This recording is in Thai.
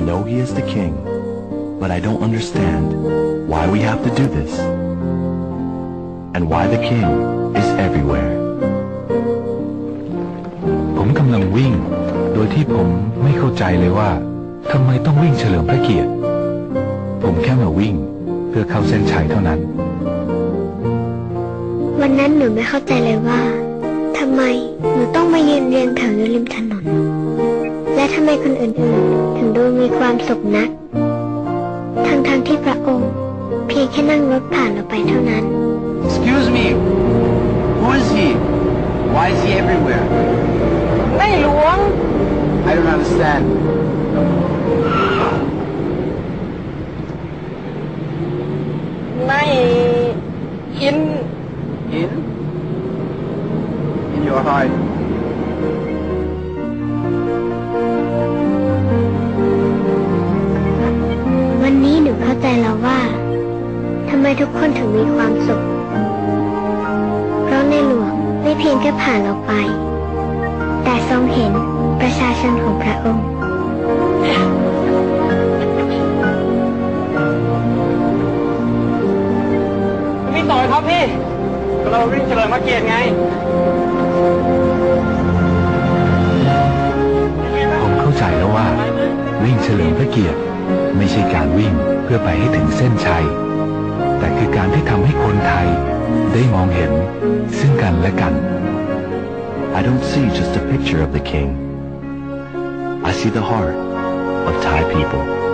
I know he is the king, but I don't understand why we have to do this and why the king is everywhere. ผมกำลังวิ่ง โดยที่ผมไม่เข้าใจเลยว่าทำไมต้องวิ่งเฉลิมพระเกียรติ ผมแค่มาวิ่งเพื่อเข้าเส้นชัยเท่านั้น วันนั้นหนูไม่เข้าใจเลยว่าทำไมหนูต้องมายืนเรียงแถวอยู่ริมถนน และทำไมคนอื่นๆ ถึงดูมีความสุขนัก ทั้งๆที่พระองค์ เพียงแค่นั่งรถผ่านเราไปเท่านั้น Excuse me. Who is he? Why is he everywhere? ในหลวง I don't understand. ในอิน In? In your heart. ใจแล้วว่าทำไมทุกคนถึงมีความสุข เพราะในหลวงไม่เพียงแค่ผ่านเราไป แต่ทรงเห็นประชาชนของพระองค์วิ่งต่อเลยครับพี่ก็เราวิ่งเฉลิมพระเกียรติไงผมเข้าใจแล้วว่าวิ่งเฉลิมพระเกียรติ ไม่ใช่การวิ่งเพื่อไปให้ถึงเส้นชัย แต่คือการที่ทำให้คนไทย ได้มองเห็น ซึ่งกันและกัน I don't see just a picture of the king. I see the heart of Thai people.